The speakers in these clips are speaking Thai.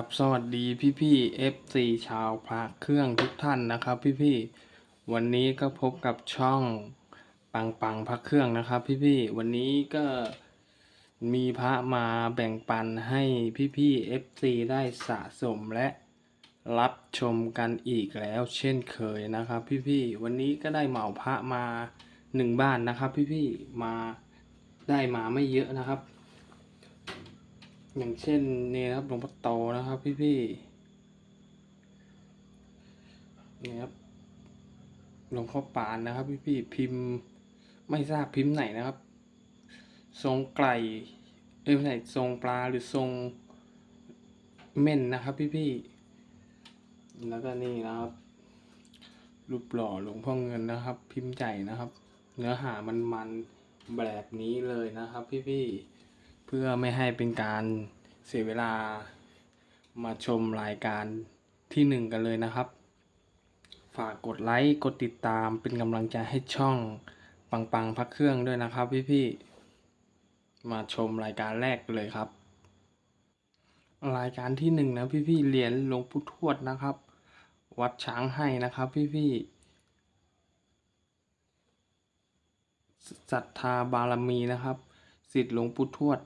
ครับสวัสดีพี่พี่ๆ FC ชาวพระเครื่องทุกท่านนะครับ พี่พี่วันนี้ก็พบกับช่องปังปังพระเครื่องนะครับ พี่พี่วันนี้ก็มีพระมาแบ่งปันให้พี่พี่ๆ FC ได้สะสมและรับชมกันอีกแล้วเช่นเคยนะครับ พี่พี่วันนี้ก็ได้เหมาพระมาหนึ่งบ้านนะครับ พี่พี่มาได้มาไม่เยอะนะครับ อย่างเช่นนี่นะครับหลวงพ่อโตนะครับพี่พี่ๆนี่ครับหลวงพ่อปานนะครับพี่พี่ๆพิมพ์ไม่ทราบพิมพ์ไหนนะครับ ทรงไก่เอ้ยไม่ใช่ทรงปลาหรือทรงเม่นนะครับ พี่พี่ๆแล้วก็นี่นะครับรูปหล่อหลวงพ่อเงินนะครับ พิมพ์ใหญ่นะครับ เนื้อหามันมันๆแบบนี้เลยนะครับ พี่พี่ๆ เพื่อไม่ให้เป็นการเสียเวลามาชมรายการที่หนึ่งกันเลยนะครับ ฝากกดไลค์กดติดตามเป็นกำลังใจให้ช่องปังปังพักเครื่องด้วยนะครับพี่ๆมาชมรายการแรกเลยครับ รายการที่หนึ่งนะพี่ๆเหรียญหลวงปู่ทวดนะครับ วัดช้างให้นะครับพี่ๆศรัทธาบารมีนะครับสิทธิ์หลวงปู่ทวด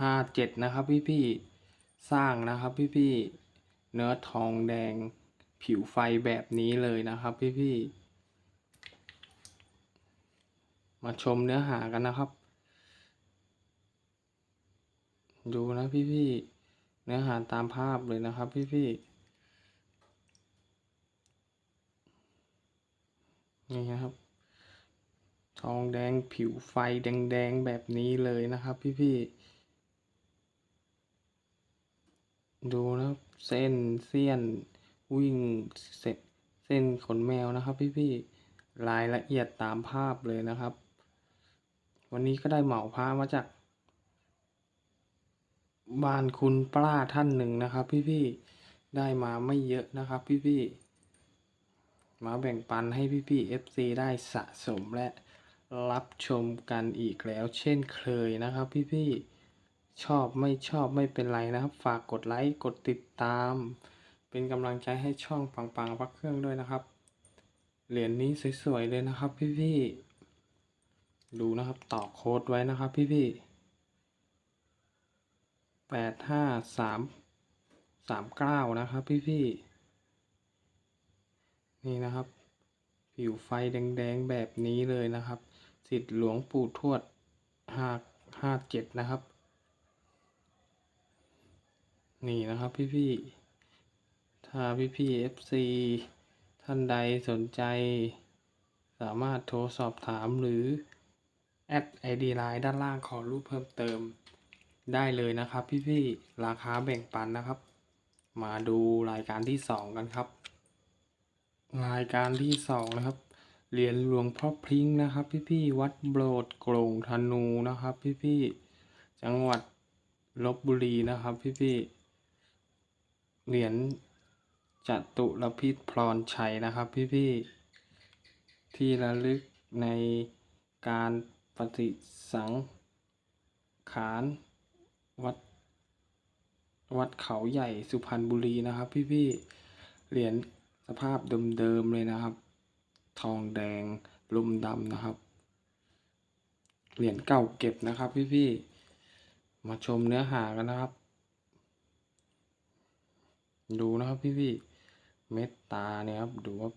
ห้าเจ็ดนะครับพี่พี่สร้างนะครับพี่พี่เนื้อทองแดงผิวไฟแบบนี้เลยนะครับพี่พี่มาชมเนื้อหากันนะครับ ดูนะพี่พี่เนื้อหาตามภาพเลยนะครับพี่พี่นี่นะครับ ทองแดงผิวไฟแดงๆแบบนี้เลยนะครับพี่ๆ ดูนะครับเส้นเสี้ยนวิ่งเสร็จเส้นขนแมวนะครับ พี่ๆรายละเอียดตามภาพเลยนะครับ วันนี้ก็ได้เหมาพระมาจากบ้านคุณป้าท่านหนึ่งนะครับ พี่ๆได้มาไม่เยอะนะครับ พี่ๆมาแบ่งปันให้พี่ๆ FC ได้สะสมและรับชมกันอีกแล้ว เช่นเคยนะครับ พี่ๆ ชอบไม่ชอบไม่เป็นไรนะครับ ฝากกดไลค์กดติดตาม เป็นกำลังใจให้ช่องปังปังพักเครื่องด้วยนะครับ เหรียญนี้สวยๆเลยนะครับ พี่ๆดูนะครับต่อโค้ดไว้นะครับ พี่ๆแปดห้าสามสามเก้านะครับ พี่ๆนี่นะครับ ผิวไฟแดงๆแบบนี้เลยนะครับ สิทธิ์หลวงปู่ทวดห้าห้าเจ็ดนะครับ นี่นะครับพี่ๆถ้าพี่ๆ FC ท่านใดสนใจ สามารถโทรสอบถามหรือ แอด ID Line ด้านล่างขอรูปเพิ่มเติมได้เลยนะครับ พี่ๆราคาแบ่งปันนะครับ มาดูรายการที่สองกันครับ รายการที่สองนะครับเหรียญหลวงพ่อพริ้งนะครับ พี่ๆวัดโบสถ์โกลงธนูนะครับ พี่ๆจังหวัดลบบุรีนะครับ พี่ๆ เหรียญจตุรพิษพรชัยนะครับพี่ๆที่ระลึกในการปฏิสังขารวัดวัดเขาใหญ่สุพรรณบุรีนะครับพี่ๆเหรียญสภาพเดิมๆเลยนะครับ ทองแดงลุมดำนะครับ เหรียญเก่าเก็บนะครับพี่ๆมาชมเนื้อหากันนะครับ ดูนะครับพี่ๆเม็ดตาเนี่ยครับดูว่า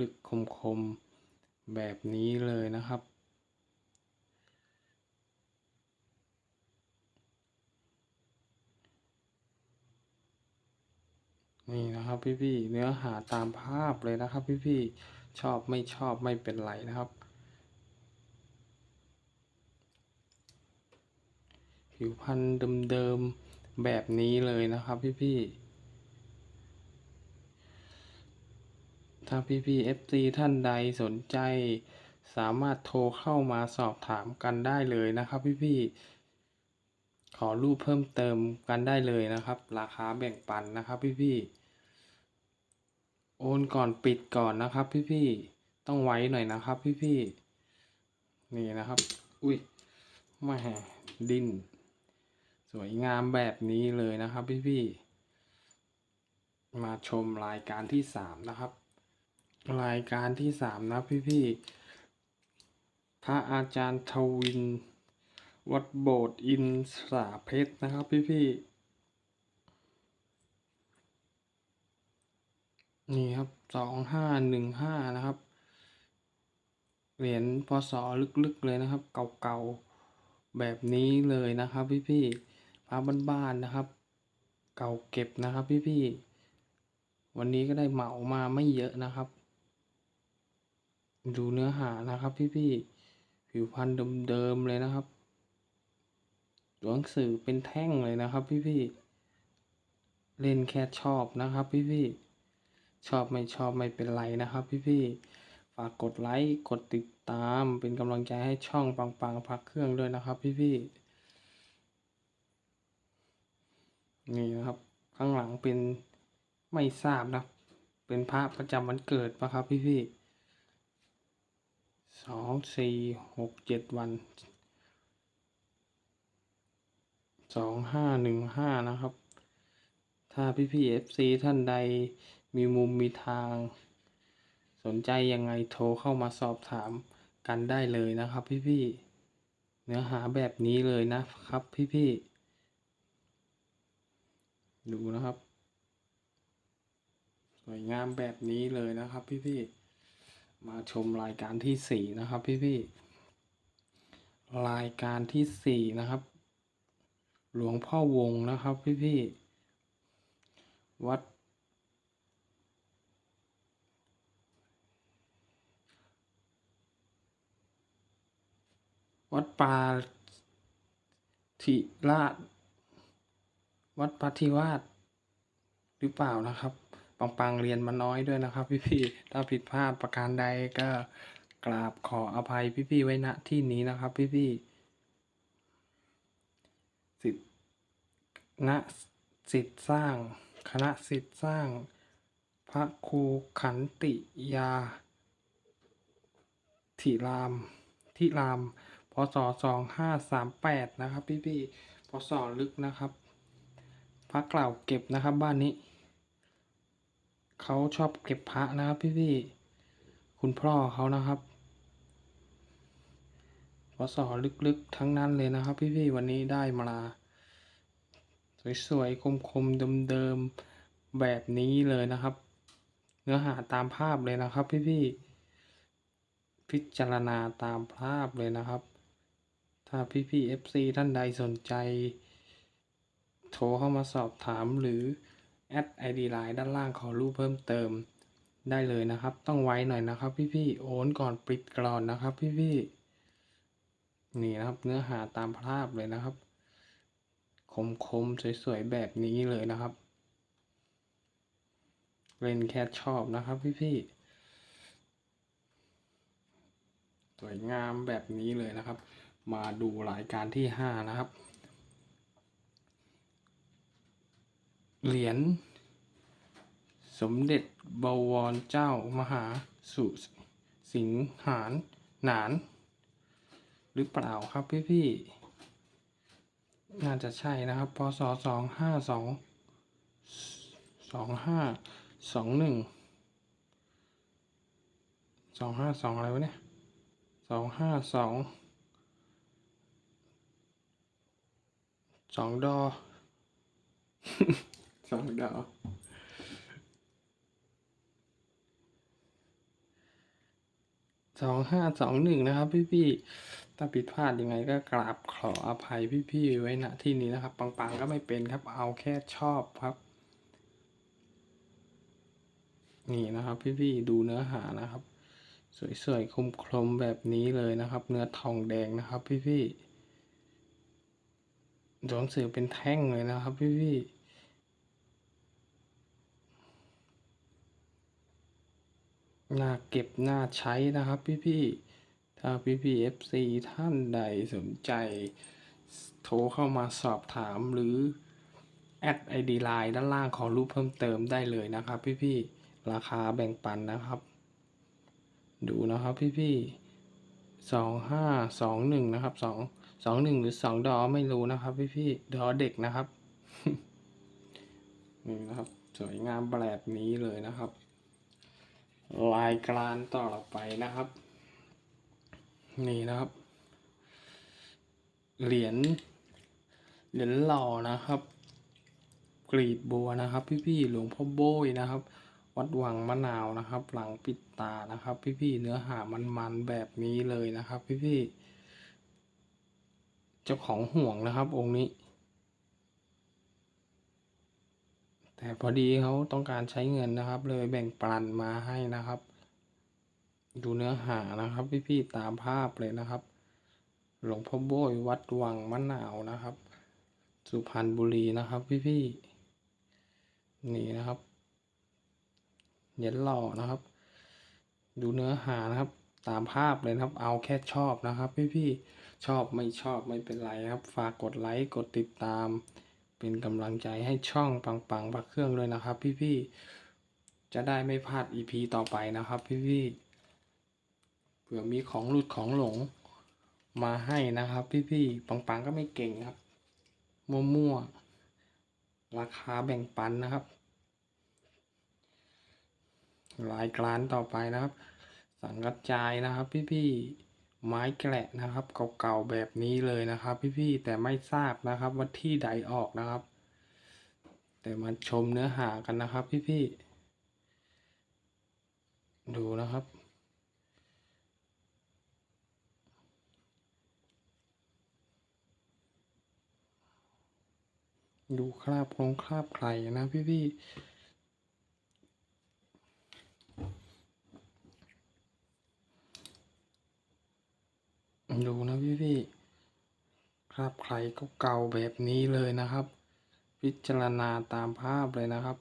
ลึกๆคมๆแบบนี้เลยนะครับ นี่นะครับพี่ๆเนื้อหาตามภาพเลยนะครับพี่ๆชอบไม่ชอบไม่เป็นไรนะครับผิวพรรณเดิมๆแบบนี้เลยนะครับพี่ๆ ถ้าพี่ๆ FC ท่านใดสนใจ สามารถโทรเข้ามาสอบถามกันได้เลยนะครับ พี่ๆขอรูปเพิ่มเติมกันได้เลยนะครับ ราคาแบ่งปันนะครับพี่ๆโอนก่อนปิดก่อนนะครับ พี่ๆต้องไว้หน่อยนะครับ พี่ๆนี่นะครับ อุ้ยแม่ดิ้นวยงามแบบนี้เลยนะครับ พี่ๆมาชมรายการที่สามนะครับ รายการที่สามนะพี่ๆพระอาจารย์ทวิน วัดโบสถ์อินสาเพชรนะครับพี่ๆนี่ครับสองห้าหนึ่งห้านะครับ เหรียญพศลึกๆเลยนะครับ เก่าๆแบบนี้เลยนะครับพี่ๆพระบ้านๆนะครับ เก่าเก็บนะครับพี่ๆวันนี้ก็ได้เหมามาไม่เยอะนะครับ ดูเนื้อหานะครับพี่ๆผิวพรรณเดิมๆเลยนะครับตัวหนังสือเป็นแท่งเลยนะครับพี่ๆเล่นแค่ชอบนะครับ พี่ๆชอบไม่ชอบไม่เป็นไรนะครับ พี่ๆฝากกดไลค์กดติดตามเป็นกำลังใจให้ช่องปังๆพักเครื่องด้วยนะครับ พี่ๆนี่นะครับข้างหลังเป็นไม่ทราบนะเป็นพระประจำวันเกิดปะครับพี่ๆ สองสี่หกเจ็ดวันสองห้าหนึ่งห้านะครับ ถ้าพี่พี่เอฟซีท่านใดมีมุมมีทาง สนใจยังไงโทรเข้ามาสอบถามกันได้เลยนะครับพี่พี่เนื้อหาแบบนี้เลยนะครับพี่พี่ดูนะครับ สวยงามแบบนี้เลยนะครับพี่พี่ มาชมรายการที่สี่นะครับพี่พี่รายการที่สี่นะครับ หลวงพ่อวงนะครับพี่พี่วัด วัดปาธิราช วัดปาธิวาสหรือเปล่านะครับ ปังปังเรียนมาน้อยด้วยนะครับ พี่ๆถ้าผิดพลาดประการใดก็กราบขออภัยพี่ๆไว้ณที่นี้นะครับ พี่ๆสิทธิณสิทธิ์สร้าง คณะสิทธิ์สร้าง พระครูขันติยาธิรามทิรามพศสองห้าสามแปดนะครับ พี่ๆพศลึกนะครับพระกล่าวเก็บนะครับบ้านนี้ เขาชอบเก็บพระนะครับพี่ๆคุณพ่อเขานะครับพศลึกๆทั้งนั้นเลยนะครับ พี่ๆวันนี้ได้มาสวยๆคมๆเดิมๆแบบนี้เลยนะครับ เนื้อหาตามภาพเลยนะครับ พี่ๆพิจารณาตามภาพเลยนะครับ ถ้าพี่ๆ FC ท่านใดสนใจ โทรเข้ามาสอบถามหรือ แอด ID Line ด้านล่างขอรูปเพิ่มเติมได้เลยนะครับ ต้องไว้หน่อยนะครับ พี่ๆโอนก่อนปิดกรอนนะครับ พี่ๆนี่นะครับเนื้อหาตามภาพเลยนะครับ คมๆสวยๆแบบนี้เลยนะครับเล่นแค่ชอบนะครับ พี่ๆสวยงามแบบนี้เลยนะครับ มาดูรายการที่ห้านะครับ เหรียญสมเด็จบวรเจ้ามหาสุสิงหานหนาน หรือเปล่าครับพี่พี่ๆน่าจะใช่นะครับ พศสองห้าสองสองห้าสองหนึ่งสองห้าสองอะไรวะเนี่ยสองห้าสองสองดอ สองดาวสองห้าสองหนึ่งนะครับพี่พี่ๆถ้าผิดพลาดยังไงก็กราบขออภัยพี่พี่ๆไว้ณที่นี้นะครับ ปังๆก็ไม่เป็นครับ เอาแค่ชอบครับ นี่นะครับพี่พี่ๆดูเนื้อหานะครับ สวยๆคมๆแบบนี้เลยนะครับ เนื้อทองแดงนะครับ พี่พี่ๆตัวหนังสือเป็นแท่งเลยนะครับ พี่พี่ น่าเก็บน่าใช้นะครับพี่ๆถ้าพี่ๆ FC ท่านใดสนใจ โทรเข้ามาสอบถามหรือแอด ID Line ด้านล่างขอรูปเพิ่มเติมได้เลยนะครับพี่ๆราคาแบ่งปันนะครับ ดูนะครับพี่ๆสองห้าสองหนึ่งนะครับสองสองหนึ่งหรือสองดอไม่รู้นะครับ พี่พี่ๆดอเด็กนะครับนี่นะครับ สวยงามแบบนี้เลยนะครับ ลายกรานต่อไปนะครับ นี่นะครับ เหรียญเหรียญหล่อนะครับ กรีบบัวนะครับ พี่ๆหลวงพ่อโบยนะครับ วัดวังมะนาวนะครับ หลังปิดตานะครับ พี่ๆเนื้อหามันๆแบบนี้เลยนะครับ พี่ๆเจ้าของห่วงนะครับ องค์นี้ แต่ พอดีเขาต้องการใช้เงินนะครับ เลยแบ่งปันมาให้นะครับ ดูเนื้อหานะครับ พี่ๆตามภาพเลยนะครับ หลวงพ่อโบยวัดวังมะนาวนะครับ สุพรรณบุรีนะครับ พี่ๆนี่นะครับเหรียหล่อนะครับ ดูเนื้อหานะครับ ตามภาพเลยนะครับ เอาแค่ชอบนะครับ พี่ๆชอบไม่ชอบไม่เป็นไรครับ ฝากกดไลค์กดติดตาม เป็นกำลังใจให้ช่องปังปังปักเครื่องเลยนะครับ พี่ๆ จะได้ไม่พลาด EP ต่อไปนะครับ พี่ๆ เผื่อมีของหลุดของหลงมาให้นะครับ พี่ๆ ปังปังก็ไม่เก่งครับมั่วๆ ราคาแบ่งปันนะครับลายกรานต่อไปนะครับ สังกัดจายนะครับ พี่ๆ ไม้แกละนะครับเก่าๆแบบนี้เลยนะครับ พี่ๆแต่ไม่ทราบนะครับว่าที่ใดออกนะครับ แต่มาชมเนื้อหากันนะครับ พี่ๆดูนะครับดูคราบคงคราบไข่นะพี่ๆ ดูนะพี่พี่คราบใครก็เก่าแบบนี้เลยนะครับ พิจารณาตามภาพเลยนะครับ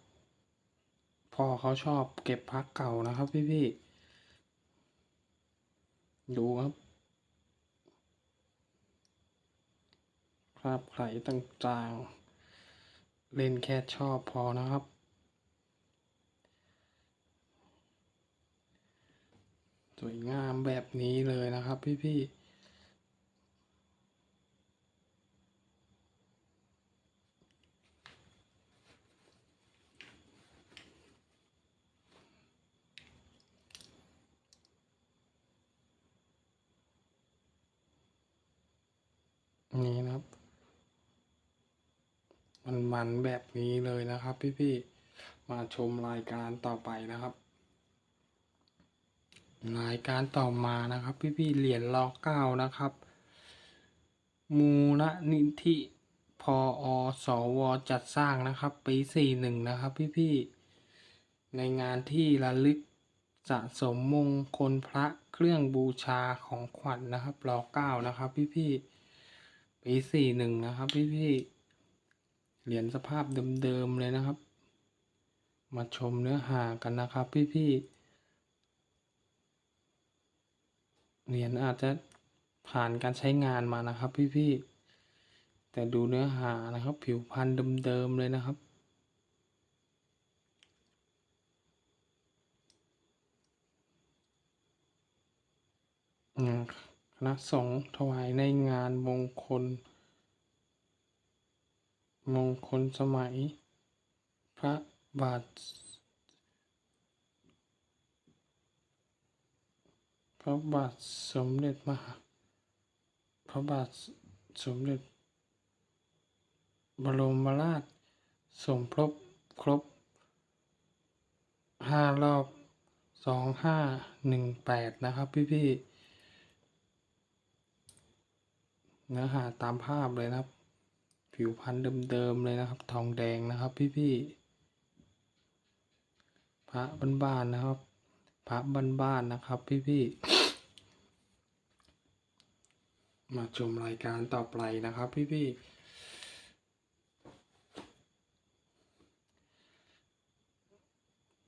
พ่อเขาชอบเก็บพักเก่านะครับพี่พี่ดูครับคราบใครต่างๆ เล่นแค่ชอบพอนะครับ สวยงามแบบนี้เลยนะครับพี่พี่ๆ นี่นะครับ มันมันแบบนี้เลยนะครับ พี่ๆมาชมรายการต่อไปนะครับ รายการต่อมานะครับ พี่ๆเหรียญรอเก้านะครับ มูลนิธิพออสวจัดสร้างนะครับ ปีสี่หนึ่งนะครับ พี่ๆในงานที่ระลึกสะสมมงคลพระเครื่องบูชาของขวัญนนะครับรอเก้านะครับ พี่ๆ ปีสี่หนึ่งนะครับพี่พี่เหรียญสภาพเดิมๆเลยนะครับ มาชมเนื้อหากันนะครับพี่พี่เหรียญอาจจะผ่านการใช้งานมานะครับพี่พี่แต่ดูเนื้อหานะครับผิวพรรณเดิมๆเลยนะครับอืม ณะสงฆ์ถวายในงานมงคล มงคลสมัย พระบาท พระบาทสมเด็จมหา พระบาทสมเด็จ บรมราชสมภพครบห้ารอบสองห้าหนึ่งแปดนะครับพี่พี่ๆ เนื้อหาตามภาพเลยนะครับ ผิวพรรณเดิมๆเลยนะครับ ทองแดงนะครับ พี่ๆพระบ้านๆนะครับ พระบ้านๆนะครับ พี่ๆมาชมรายการต่อไปนะครับ พี่ๆ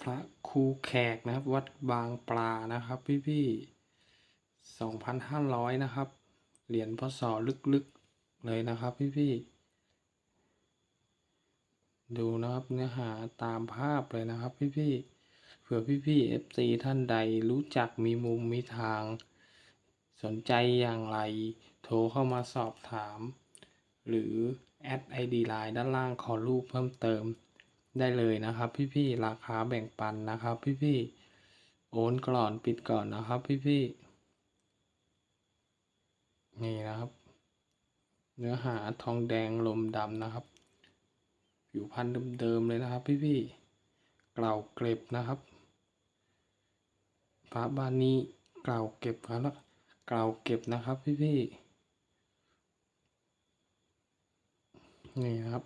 พระครูแขกนะครับ วัดบางปลานะครับ พี่ๆสองพันห้าร้อยนะครับ เหรียญพศลึกๆเลยนะครับพี่ๆดูนะครับเนื้อหาตามภาพเลยนะครับพี่ๆเผื่อพี่ๆ FC ท่านใดรู้จักมีมุมมีทาง สนใจอย่างไร โทรเข้ามาสอบถาม หรือแอด ID Line ด้านล่างขอรูปเพิ่มเติมได้เลยนะครับพี่ๆราคาแบ่งปันนะครับพี่ๆโอนก่อนปิดก่อนนะครับพี่ๆ นี่นะครับ เนื้อหาทองแดงลมดำนะครับ ผิวพันธุ์เดิมๆเลยนะครับ พี่ๆเกล่าเก็บนะครับฟ้าบ้านนี้เกล่าเก็บครับเกล่าเก็บนะครับ พี่ๆนี่นะครับ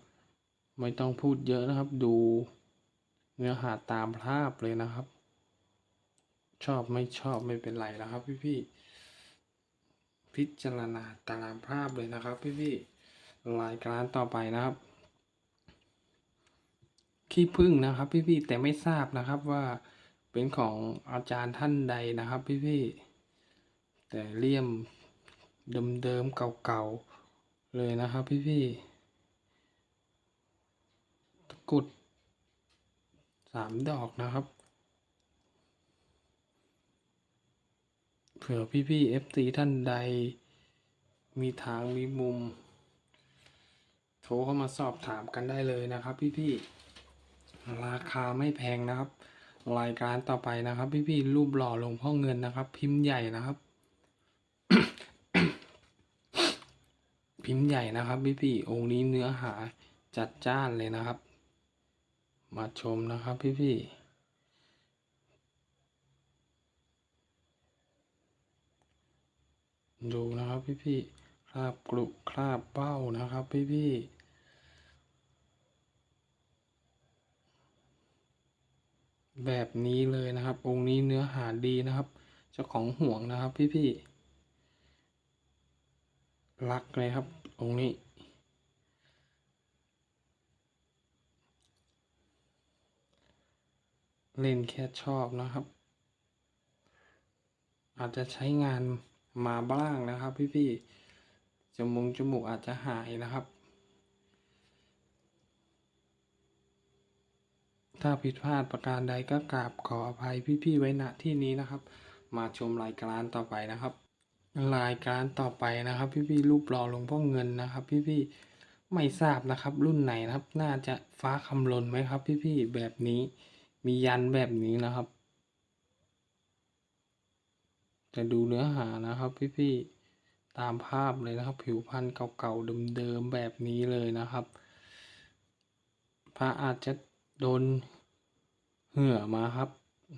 ไม่ต้องพูดเยอะนะครับ ดูเนื้อหาตามภาพเลยนะครับ ชอบไม่ชอบไม่เป็นไรนะครับ พี่ๆ พิจารณาตามภาพเลยนะครับพี่ๆรายการต่อไปนะครับ ขี้พึ่งนะครับ พี่ๆแต่ไม่ทราบนะครับว่าเป็นของอาจารย์ท่านใดนะครับ พี่ๆแต่เลี่ยมเดิมๆเก่าๆเลยนะครับ พี่ๆตะกุดสามดอกนะครับ เผื่อพี่ๆ FC ท่านใด มีทางมีมุม โทรเข้ามาสอบถามกันได้เลยนะครับ พี่ๆ ราคาไม่แพงนะครับ รายการต่อไปนะครับ พี่ๆ รูปหล่อหลวงพ่อเงินนะครับ พิมพ์ใหญ่นะครับ พิมพ์ใหญ่นะครับ พี่ๆ องค์นี้เนื้อหาจัดจ้านเลยนะครับ มาชมนะครับ พี่ๆ ดูนะครับพี่ๆคราบกรุคราบเบ้านะครับพี่ๆแบบนี้เลยนะครับ องค์นี้เนื้อหาดีนะครับ เจ้าของห่วงนะครับพี่ๆรักเลยครับ องค์นี้ เล่นแค่ชอบนะครับ อาจจะใช้งาน มาบ้างนะครับ พี่ๆจมูกจมูกอาจจะหายนะครับ ถ้าผิดพลาดประการใดก็กราบขออภัยพี่ๆไว้ณที่นี้นะครับ มาชมรายการต่อไปนะครับรายการต่อไปนะครับ พี่ๆรูปหล่อหลวงพ่อเงินนะครับ พี่ๆไม่ทราบนะครับ รุ่นไหนนะครับ น่าจะฟ้าคำลนไหมครับ พี่ๆแบบนี้มียันแบบนี้นะครับ จะดูเนื้อหานะครับพี่ๆตามภาพเลยนะครับ ผิวพรรณเก่าๆเดิมๆแบบนี้เลยนะครับพระอาจจะโดนเหื่อมาครับ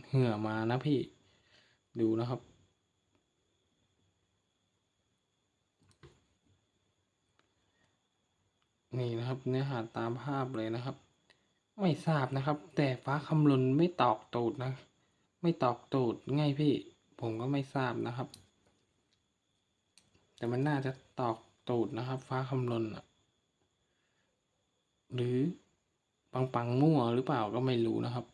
เหื่อมานะพี่ดูนะครับ นี่นะครับเนื้อหาตามภาพเลยนะครับ ไม่ทราบนะครับ แต่ฟ้าคำลนไม่ตอกตูดนะ ไม่ตอกตูดง่ายพี่ ผมก็ไม่ทราบนะครับ แต่มันน่าจะตอกตูดนะครับ ฟ้าคำลนอะหรือปังปังมั่วหรือเปล่าก็ไม่รู้นะครับ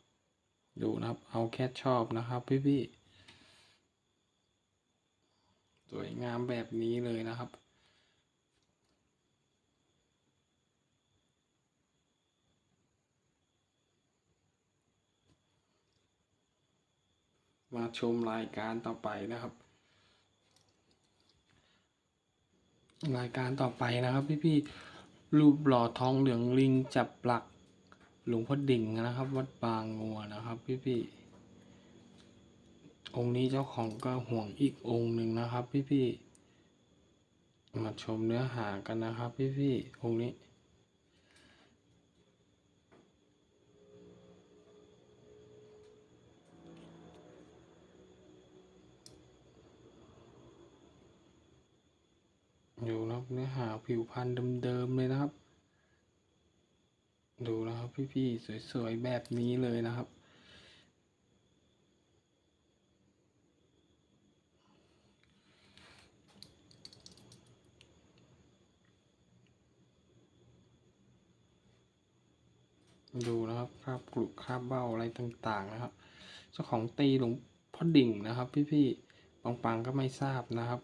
ดูนะครับ เอาแค่ชอบนะครับพี่พี่ๆสวยงามแบบนี้เลยนะครับ มาชมรายการต่อไปนะครับ รายการต่อไปนะครับ พี่ๆรูปหล่อทองเหลืองลิงจับหลักหลวงพ่อดิ่งนะครับ วัดบางงัวนะครับ พี่ๆองค์นี้เจ้าของก็ห่วงอีกองค์หนึ่งนะครับ พี่ๆมาชมเนื้อหากันนะครับ พี่ๆองค์นี้ อยู่นะครับเนื้อหาผิวพรรณเดิมๆเลยนะครับ ดูนะครับพี่ๆสวยๆแบบนี้เลยนะครับ ดูนะครับคราบกรุคราบเบ้าอะไรต่างๆนะครับเจ้าของตีหลวงพ่อดิ่งนะครับ พี่ๆปังๆก็ไม่ทราบนะครับ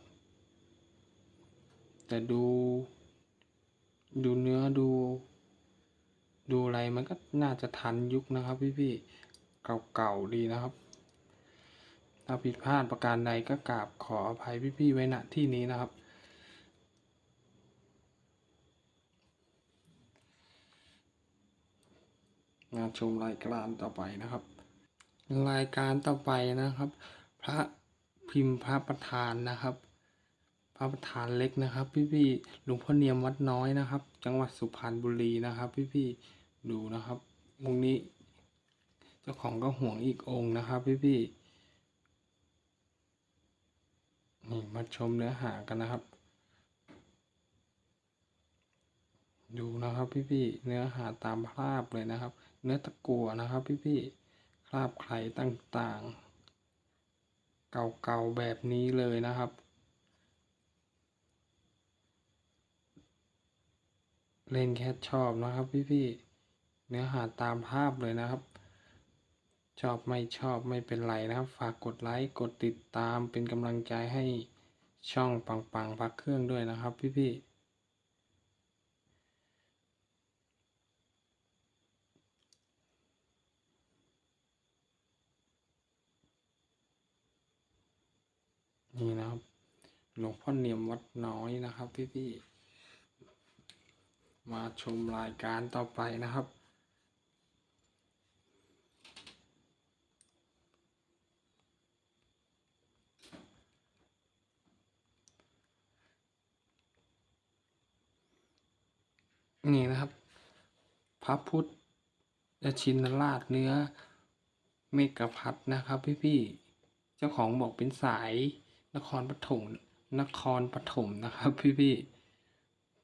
แต่ดู ดูเนื้อดู ดูอะไรมันก็น่าจะทันยุคนะครับพี่ๆเก่าๆดีนะครับ ถ้าผิดพลาดประการใดก็กราบขออภัยพี่ๆไว้ณที่นี้นะครับ มาชมรายการต่อไปนะครับ รายการต่อไปนะครับ พระพิมพ์พระประธานนะครับ พระประธานเล็กนะครับ พี่ๆหลวงพ่อเนียมวัดน้อยนะครับ จังหวัดสุพรรณบุรีนะครับ พี่ๆดูนะครับองค์นี้ เจ้าของก็ห่วงอีกองค์นะครับ พี่ๆนี่มาชมเนื้อหากันนะครับ ดูนะครับพี่ๆเนื้อหาตามภาพเลยนะครับ เนื้อตะกั่วนะครับ พี่ๆคราบไข่ต่างๆ เก่าๆแบบนี้เลยนะครับ เล่นแค่ชอบนะครับพี่ๆเนื้อหาตามภาพเลยนะครับ ชอบไม่ชอบไม่เป็นไรนะครับ ฝากกดไลค์กดติดตามเป็นกำลังใจให้ช่องปังปังพักเครื่องด้วยนะครับพี่ๆนี่นะครับ หลวงพ่อเนียมวัดน้อยนะครับพี่ๆ มาชมรายการต่อไปนะครับ นี่นะครับ พระพุทธชินราชเนื้อเมกะพัดนะครับพี่ๆเจ้าของบอกเป็นสายนครปฐมนครปฐมนะครับพี่ๆ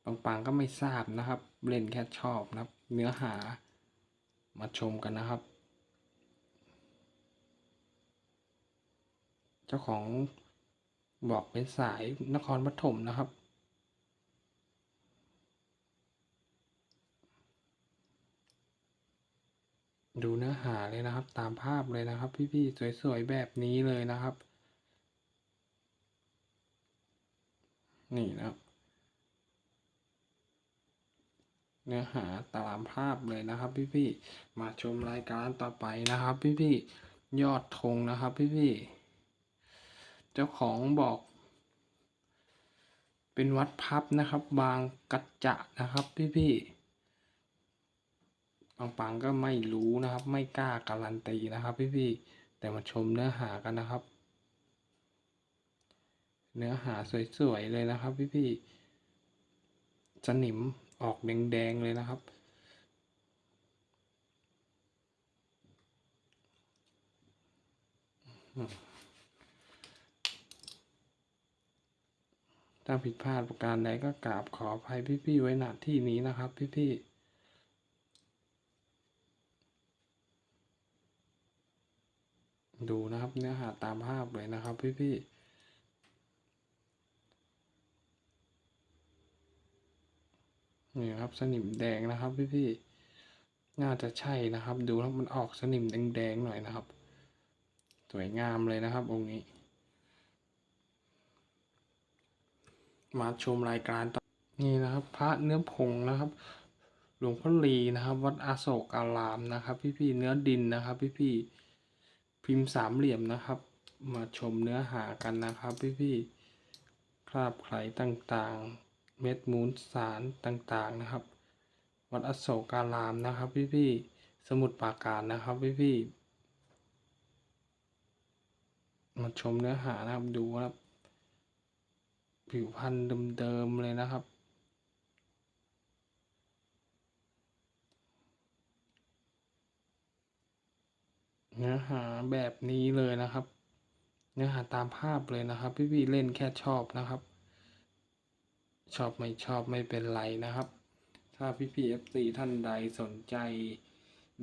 ปังๆก็ไม่ทราบนะครับ เล่นแค่ชอบนะครับ เนื้อหามาชมกันนะครับ เจ้าของบอกเป็นสายนครปฐมนะครับ ดูเนื้อหาเลยนะครับ ตามภาพเลยนะครับ พี่ๆสวยๆแบบนี้เลยนะครับ นี่นะครับ เนื้อหาตามภาพเลยนะครับ พี่ๆมาชมรายการต่อไปนะครับ พี่ๆยอดธงนะครับ พี่ๆเจ้าของบอก เป็นวัดพับนะครับ บางกัจจะนะครับ พี่ๆปังก็ไม่รู้นะครับ ไม่กล้าการันตีนะครับ พี่ๆแต่มาชมเนื้อหากันนะครับ เนื้อหาสวยๆเลยนะครับ พี่ๆสนิม ออกแดงๆเลยนะครับ ถ้าผิดพลาดประการใดก็กราบขออภัยพี่ๆไว้ณที่นี้นะครับ พี่ๆดูนะครับเนื้อหาตามภาพเลยนะครับพี่ๆ นี่ครับสนิมแดงนะครับพี่ๆน่าจะใช่นะครับ ดูแล้วมันออกสนิมแดงๆหน่อยนะครับ สวยงามเลยนะครับองค์นี้ มาชมรายการต่อนี่นะครับ พระเนื้อผงนะครับ หลวงพ่อลีนะครับ วัดอาโศกอารามนะครับ พี่ๆเนื้อดินนะครับ พี่ๆพิมพ์สามเหลี่ยมนะครับ มาชมเนื้อหากันนะครับ พี่ๆคราบไขต่างๆ เม็ดมูลสารต่างๆนะครับ วัดอโศการามนะครับ พี่ๆสมุดปราการนะครับ พี่ๆมาชมเนื้อหานะครับดูครับ ผิวพรรณเดิมๆเลยนะครับเนื้อหาแบบนี้เลยนะครับ เนื้อหาตามภาพเลยนะครับ พี่ๆเล่นแค่ชอบนะครับ ชอบไม่ชอบไม่เป็นไรนะครับ ถ้าพี่ๆเอฟซีท่านใดสนใจ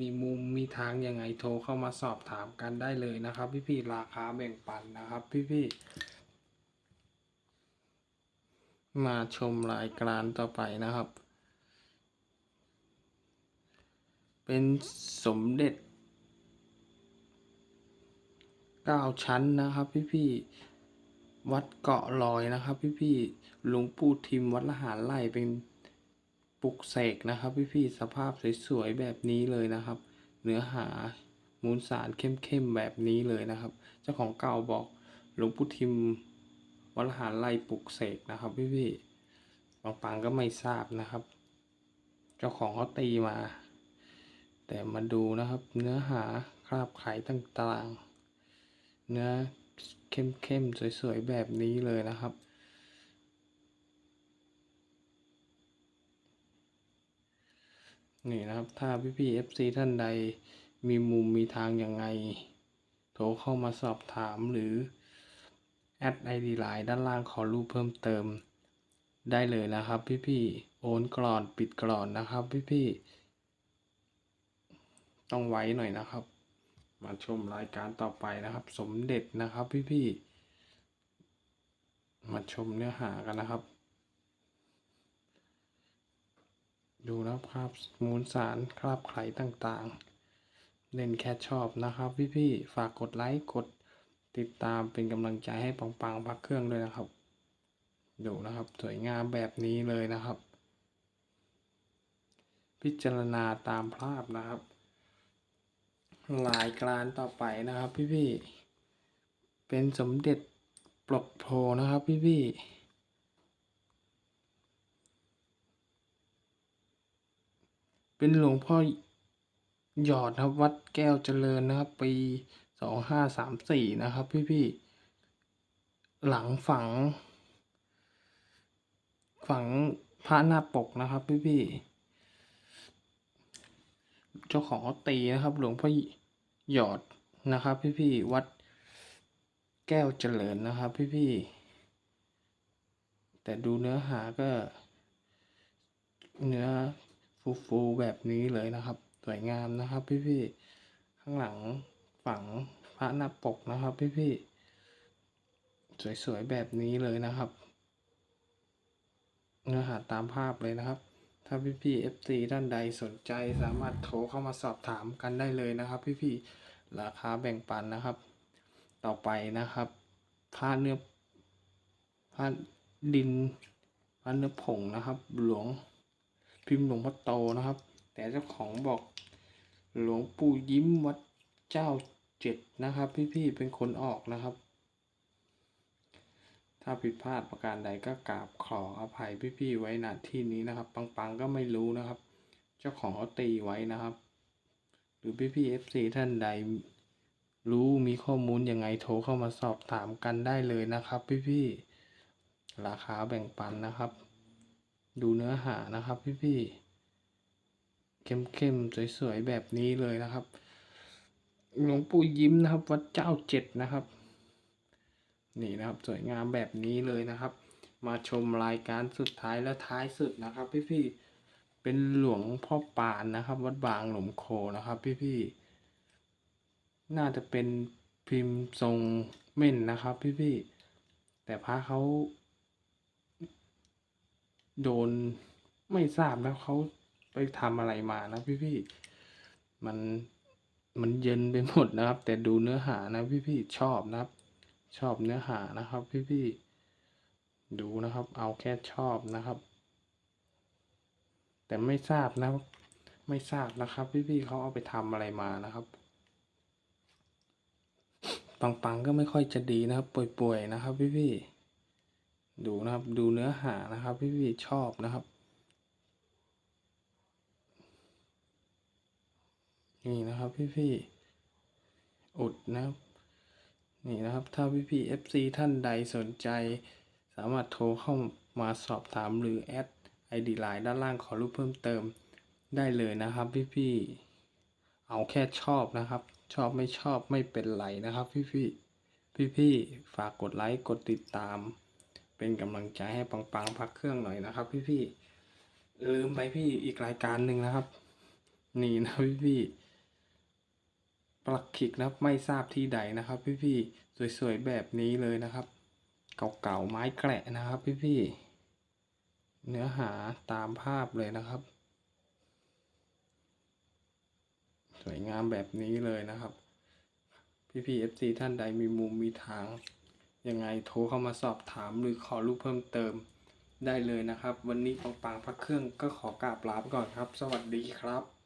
มีมุมมีทางยังไงโทรเข้ามาสอบถามกันได้เลยนะครับ พี่ๆราคาแบ่งปันนะครับ พี่ๆมาชมรายการต่อไปนะครับ เป็นสมเด็จเก้าชั้นนะครับ พี่ๆวัดเกาะลอยนะครับ พี่ๆ หลวงปู่ทิมวัดละหารไร่เป็นปลุกเสกนะครับ พี่ๆสภาพสวยๆแบบนี้เลยนะครับ เนื้อหามูลสารเข้มๆแบบนี้เลยนะครับ เจ้าของเก่าบอกหลวงปู่ทิมวัดละหารไล่ปลุกเสกนะครับ พี่ๆบางปังก็ไม่ทราบนะครับ เจ้าของเขาตีมา แต่มาดูนะครับ เนื้อหาคราบไขต่างๆ เนื้อเข้มๆสวยๆแบบนี้เลยนะครับ นี่นะครับ ถ้าพี่ๆ FC ท่านใดมีมุมมีทางยังไง โทรเข้ามาสอบถามหรือแอดไอดีไลน์ด้านล่างขอรูปเพิ่มเติม ได้เลยนะครับพี่ๆโอนกรอนปิดกรอนนะครับพี่ๆต้องไว้หน่อยนะครับ มาชมรายการต่อไปนะครับ สมเด็จนะครับพี่ๆมาชมเนื้อหากันนะครับ ดูนะครับคราบมูลสารคราบไขต่างๆ เล่นแค่ชอบนะครับพี่ๆฝากกดไลค์กดติดตามเป็นกำลังใจให้ปังๆพักเครื่องด้วยนะครับ ดูนะครับสวยงามแบบนี้เลยนะครับ พิจารณาตามภาพนะครับรายการต่อไปนะครับพี่ๆเป็นสมเด็จปลกโพนะครับพี่ๆ เป็นหลวงพ่อหยอดครับวัดแก้วเจริญนะครับ ปีสองห้าสามสี่นะครับ พี่ๆหลังฝัง ฝังพระหน้าปกนะครับ พี่ๆเจ้าของเขาตีนะครับ หลวงพ่อหยอดนะครับ พี่ๆวัดแก้วเจริญนะครับ พี่ๆแต่ดูเนื้อหาก็ เนื้อ ฟูๆแบบนี้เลยนะครับ สวยงามนะครับ พี่ๆ ข้างหลังฝังพระน้าปกนะครับ พี่ๆ สวยๆ แบบนี้เลยนะครับ เนื้อหาตามภาพเลยนะครับ ถ้าพี่ๆ FC ท่านใดสนใจสามารถโทรเข้ามาสอบถามกันได้เลยนะครับ พี่ๆ ราคาแบ่งปันนะครับ ต่อไปนะครับผ้าเนื้อผ้าดินผ้าเนื้อผงนะครับ หลวง พิมพ์หลวงพ่อโตนะครับ แต่เจ้าของบอกหลวงปู่ยิ้มวัดเจ้าเจ็ดนะครับ พี่ๆเป็นคนออกนะครับ ถ้าผิดพลาดประการใดก็กราบขออภัยพี่ๆไว้ณที่นี้นะครับ ปังๆก็ไม่รู้นะครับ เจ้าของเขาตีไว้นะครับ หรือพี่ๆ FC ท่านใดรู้มีข้อมูลยังไงโทรเข้ามาสอบถามกันได้เลยนะครับ พี่ๆราคาแบ่งปันนะครับ ดูเนื้อหานะครับพี่ๆเข้มๆสวยๆแบบนี้เลยนะครับ หลวงปู่ยิ้มนะครับ วัดเจ้าเจ็ดนะครับ นี่นะครับ สวยงามแบบนี้เลยนะครับ มาชมรายการสุดท้ายและท้ายสุดนะครับ พี่ๆเป็นหลวงพ่อปานนะครับ วัดบางหลมโคนะครับ พี่ๆน่าจะเป็นพิมพ์ทรงเม่นนะครับ พี่ๆแต่พระเขา โดนไม่ทราบแล้วเขาไปทำอะไรมานะพี่ๆมันมันเย็นไปหมดนะครับ แต่ดูเนื้อหานะพี่ๆชอบนะครับ ชอบเนื้อหานะครับ พี่ๆดูนะครับ เอาแค่ชอบนะครับ แต่ไม่ทราบนะไม่ทราบนะครับ พี่ๆเขาเอาไปทำอะไรมานะครับปังๆก็ไม่ค่อยจะดีนะครับ ป่วยๆนะครับ พี่ๆ ดูนะครับดูเนื้อหานะครับ พี่ๆชอบนะครับ นี่นะครับพี่ๆอดนะครับ นี่นะครับถ้าพี่ๆ FC ท่านใดสนใจ สามารถโทรเข้ามาสอบถามหรือแอด ID ไลน์ด้านล่างขอรูปเพิ่มเติมได้เลยนะครับ พี่ๆเอาแค่ชอบนะครับ ชอบไม่ชอบไม่เป็นไรนะครับ พี่ๆพี่ๆฝากกดไลค์กดติดตาม เป็นกำลังใจให้ปังๆพักเครื่องหน่อยนะครับ พี่ๆลืมไปพี่อีกรายการหนึ่งนะครับ นี่นะพี่ๆปลักขิกนะครับไม่ทราบที่ใดนะครับ พี่ๆสวยๆแบบนี้เลยนะครับ เก่าๆไม้แกะนะครับ พี่ๆเนื้อหาตามภาพเลยนะครับ สวยงามแบบนี้เลยนะครับพี่ๆ FC ท่านใดมีมุมมีทาง ยังไงโทรเข้ามาสอบถามหรือขอรูปเพิ่มเติมได้เลยนะครับ วันนี้ปังๆพักเครื่องก็ขอกราบลาไปก่อนครับ สวัสดีครับ